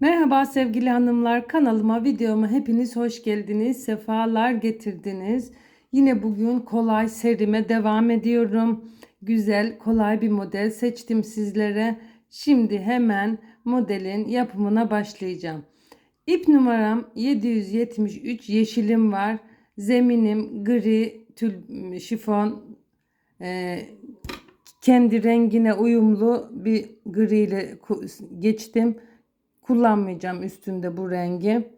Merhaba sevgili hanımlar kanalıma videoma hepiniz hoş geldiniz sefalar getirdiniz. Yine bugün kolay serime devam ediyorum. Güzel kolay bir model seçtim sizlere. Şimdi hemen modelin yapımına başlayacağım. İp numaram 773 yeşilim var. Zeminim gri tül şifon e, kendi rengine uyumlu bir gri ile geçtim kullanmayacağım üstünde bu rengi.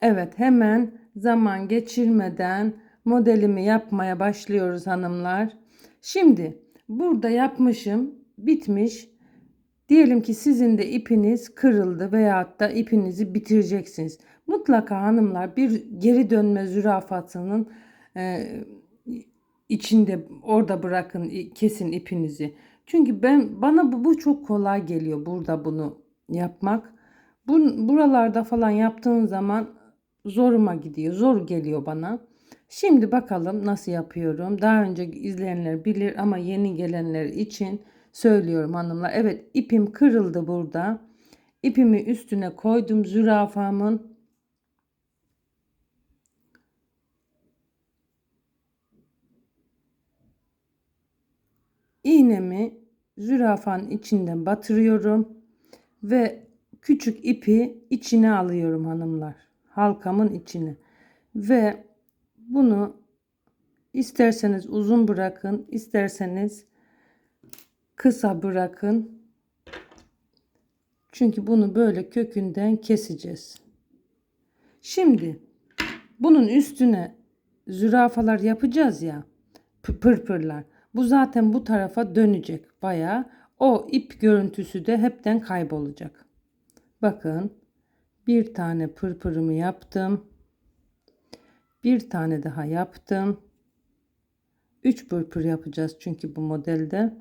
Evet hemen zaman geçirmeden modelimi yapmaya başlıyoruz hanımlar. Şimdi burada yapmışım bitmiş. Diyelim ki sizin de ipiniz kırıldı veyahut da ipinizi bitireceksiniz. Mutlaka hanımlar bir geri dönme zürafatının e, içinde orada bırakın kesin ipinizi. Çünkü ben bana bu, bu çok kolay geliyor burada bunu yapmak. Bu, buralarda falan yaptığın zaman zoruma gidiyor. Zor geliyor bana. Şimdi bakalım nasıl yapıyorum. Daha önce izleyenler bilir ama yeni gelenler için söylüyorum hanımlar. Evet ipim kırıldı burada. İpimi üstüne koydum zürafamın. İğnemi zürafanın içinden batırıyorum ve küçük ipi içine alıyorum hanımlar. Halkamın içine. Ve bunu isterseniz uzun bırakın, isterseniz kısa bırakın. Çünkü bunu böyle kökünden keseceğiz. Şimdi bunun üstüne zürafalar yapacağız ya. Pırpırlar. Bu zaten bu tarafa dönecek bayağı. O ip görüntüsü de hepten kaybolacak. Bakın bir tane pırpırımı yaptım. Bir tane daha yaptım. 3 pırpır yapacağız çünkü bu modelde.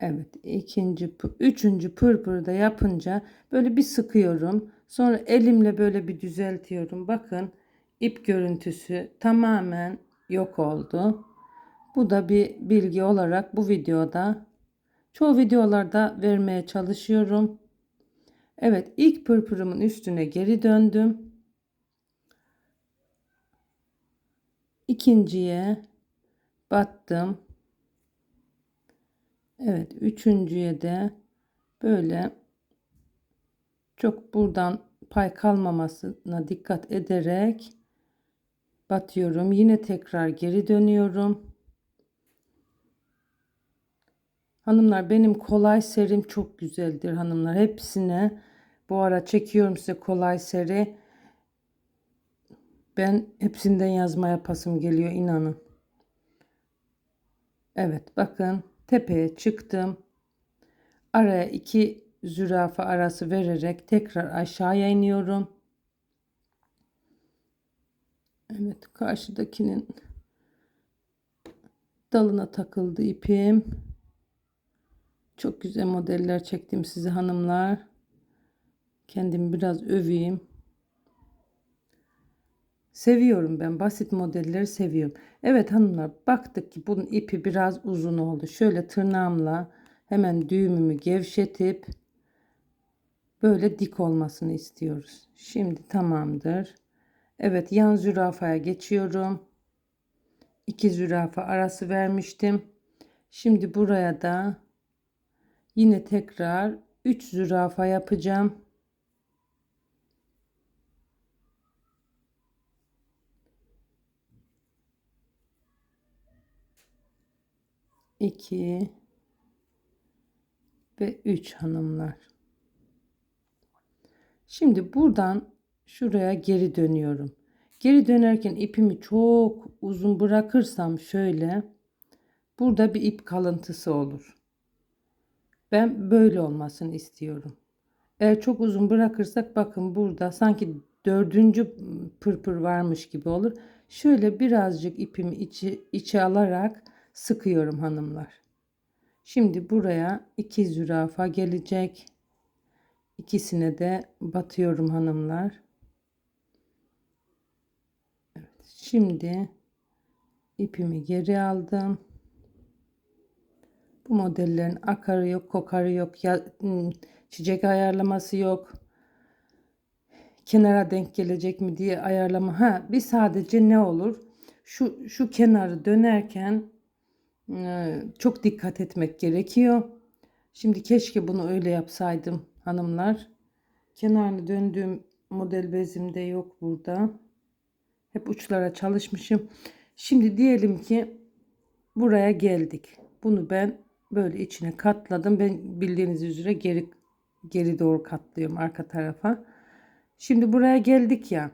Evet ikinci üçüncü pırpırı da yapınca böyle bir sıkıyorum. Sonra elimle böyle bir düzeltiyorum. Bakın ip görüntüsü tamamen yok oldu. Bu da bir bilgi olarak bu videoda çoğu videolarda vermeye çalışıyorum. Evet ilk pırpırımın üstüne geri döndüm. İkinciye battım. Evet üçüncüye de böyle çok buradan pay kalmamasına dikkat ederek batıyorum. Yine tekrar geri dönüyorum. Hanımlar benim kolay serim çok güzeldir hanımlar. Hepsine bu ara çekiyorum size kolay seri. Ben hepsinden yazma yapasım geliyor inanın. Evet bakın tepeye çıktım. Araya iki zürafa arası vererek tekrar aşağıya iniyorum. Evet karşıdakinin dalına takıldı ipim. Çok güzel modeller çektim size hanımlar. Kendimi biraz öveyim. Seviyorum ben basit modelleri seviyorum. Evet hanımlar baktık ki bunun ipi biraz uzun oldu. Şöyle tırnağımla hemen düğümümü gevşetip böyle dik olmasını istiyoruz. Şimdi tamamdır. Evet yan zürafaya geçiyorum. İki zürafa arası vermiştim. Şimdi buraya da yine tekrar 3 zürafa yapacağım. 2 ve 3 hanımlar. Şimdi buradan şuraya geri dönüyorum. Geri dönerken ipimi çok uzun bırakırsam şöyle burada bir ip kalıntısı olur. Ben böyle olmasını istiyorum. Eğer çok uzun bırakırsak bakın burada sanki dördüncü pırpır varmış gibi olur. Şöyle birazcık ipimi içi, içe alarak sıkıyorum hanımlar. Şimdi buraya iki zürafa gelecek. İkisine de batıyorum hanımlar. Evet, şimdi ipimi geri aldım. Bu modellerin akarı yok, kokarı yok, ya, hmm, çiçek ayarlaması yok. kenara denk gelecek mi diye ayarlama. Ha bir sadece ne olur? Şu şu kenarı dönerken çok dikkat etmek gerekiyor. Şimdi keşke bunu öyle yapsaydım hanımlar. Kenarını döndüğüm model bezimde yok burada. Hep uçlara çalışmışım. Şimdi diyelim ki buraya geldik. Bunu ben böyle içine katladım. Ben bildiğiniz üzere geri geri doğru katlıyorum arka tarafa. Şimdi buraya geldik ya.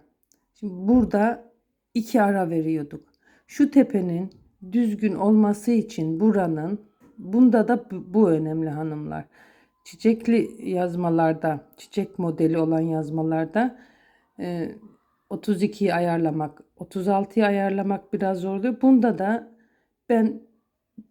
Şimdi burada iki ara veriyorduk. Şu tepenin düzgün olması için buranın bunda da bu, önemli hanımlar. Çiçekli yazmalarda, çiçek modeli olan yazmalarda e, 32'yi ayarlamak, 36'yı ayarlamak biraz zor oluyor. Bunda da ben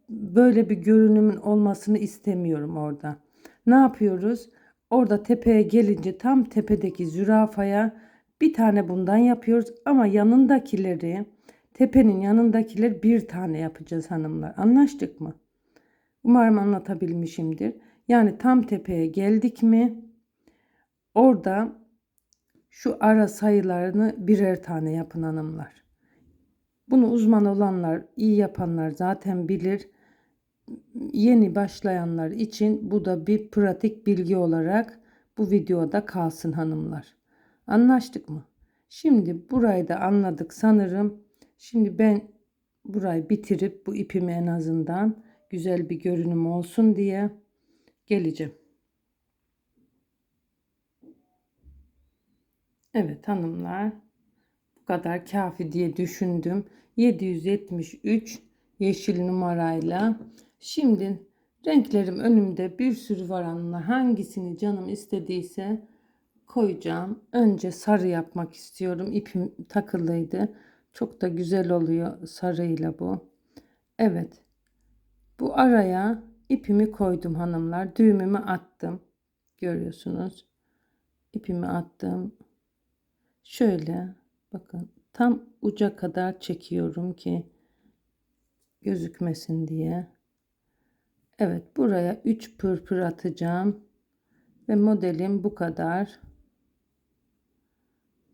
böyle bir görünümün olmasını istemiyorum orada. Ne yapıyoruz? Orada tepeye gelince tam tepedeki zürafaya bir tane bundan yapıyoruz ama yanındakileri tepenin yanındakileri bir tane yapacağız hanımlar. Anlaştık mı? Umarım anlatabilmişimdir. Yani tam tepeye geldik mi orada şu ara sayılarını birer tane yapın hanımlar. Bunu uzman olanlar, iyi yapanlar zaten bilir. Yeni başlayanlar için bu da bir pratik bilgi olarak bu videoda kalsın hanımlar. Anlaştık mı? Şimdi burayı da anladık sanırım. Şimdi ben burayı bitirip bu ipimi en azından güzel bir görünüm olsun diye geleceğim. Evet hanımlar bu kadar kafi diye düşündüm. 773 yeşil numarayla. Şimdi renklerim önümde bir sürü var hanımlar. Hangisini canım istediyse koyacağım. Önce sarı yapmak istiyorum. İpim takılıydı. Çok da güzel oluyor sarıyla bu. Evet. Bu araya ipimi koydum hanımlar. Düğümümü attım. Görüyorsunuz. İpimi attım. Şöyle bakın tam uca kadar çekiyorum ki gözükmesin diye. Evet buraya 3 pırpır atacağım. Ve modelim bu kadar.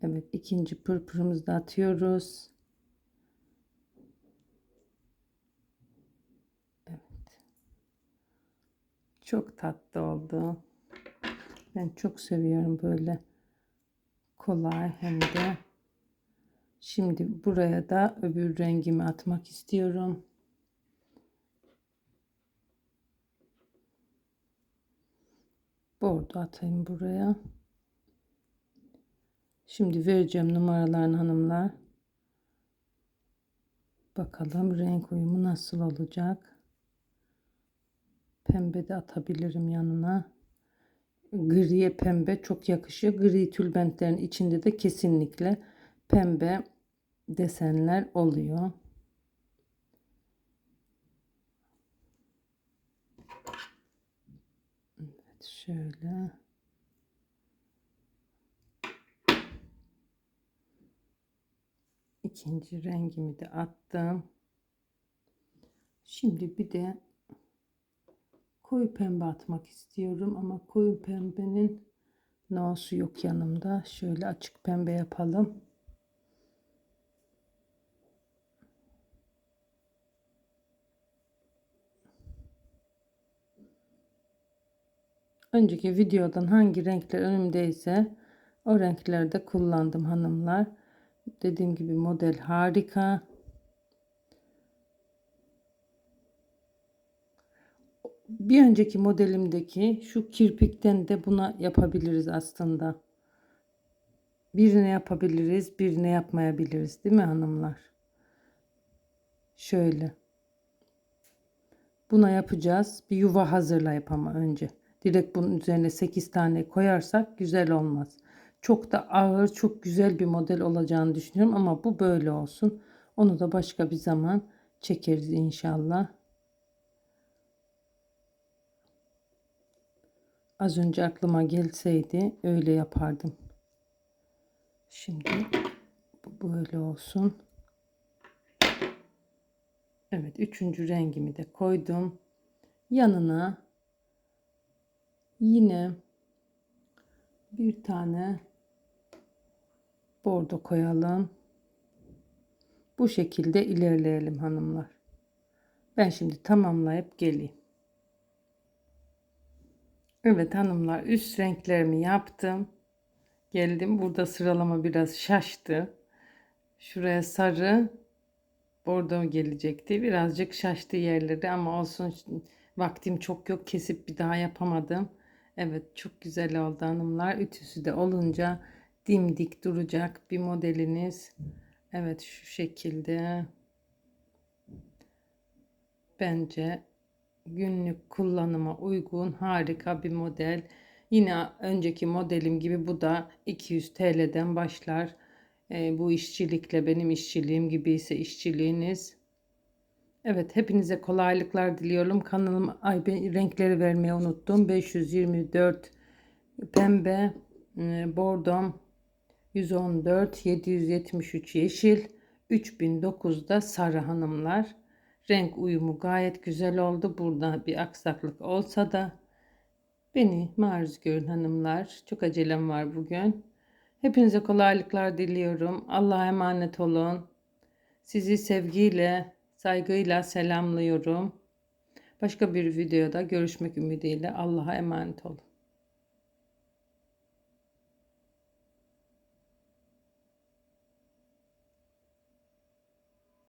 Evet ikinci pırpırımızı da atıyoruz. Evet. Çok tatlı oldu. Ben çok seviyorum böyle kolay hem de. Şimdi buraya da öbür rengimi atmak istiyorum. Bordo atayım buraya. Şimdi vereceğim numaralarını hanımlar. Bakalım renk uyumu nasıl olacak. Pembe de atabilirim yanına. Griye pembe çok yakışıyor. Gri tülbentlerin içinde de kesinlikle pembe desenler oluyor. Evet şöyle. İkinci rengimi de attım. Şimdi bir de koyu pembe atmak istiyorum ama koyu pembenin nosu yok yanımda. Şöyle açık pembe yapalım. Önceki videodan hangi renkler önümdeyse o renklerde kullandım hanımlar. Dediğim gibi model harika. Bir önceki modelimdeki şu kirpikten de buna yapabiliriz aslında. Birine yapabiliriz, birine yapmayabiliriz değil mi hanımlar? Şöyle. Buna yapacağız. Bir yuva hazırlayıp ama önce. Direkt bunun üzerine 8 tane koyarsak güzel olmaz. Çok da ağır, çok güzel bir model olacağını düşünüyorum ama bu böyle olsun. Onu da başka bir zaman çekeriz inşallah. Az önce aklıma gelseydi öyle yapardım. Şimdi bu böyle olsun. Evet, üçüncü rengimi de koydum. Yanına yine bir tane Bordo koyalım. Bu şekilde ilerleyelim hanımlar. Ben şimdi tamamlayıp geleyim. Evet hanımlar üst renklerimi yaptım. Geldim. Burada sıralama biraz şaştı. Şuraya sarı bordo gelecekti. Birazcık şaştı yerleri ama olsun vaktim çok yok. Kesip bir daha yapamadım. Evet çok güzel oldu hanımlar. Ütüsü de olunca dimdik duracak bir modeliniz. Evet şu şekilde. Bence günlük kullanıma uygun harika bir model. Yine önceki modelim gibi bu da 200 TL'den başlar. E, bu işçilikle benim işçiliğim gibi ise işçiliğiniz. Evet hepinize kolaylıklar diliyorum. Kanalım ay ben renkleri vermeyi unuttum. 524 pembe, e, bordom 114, 773 yeşil, 3009'da sarı hanımlar. Renk uyumu gayet güzel oldu. Burada bir aksaklık olsa da beni maruz görün hanımlar. Çok acelem var bugün. Hepinize kolaylıklar diliyorum. Allah'a emanet olun. Sizi sevgiyle, saygıyla selamlıyorum. Başka bir videoda görüşmek ümidiyle Allah'a emanet olun.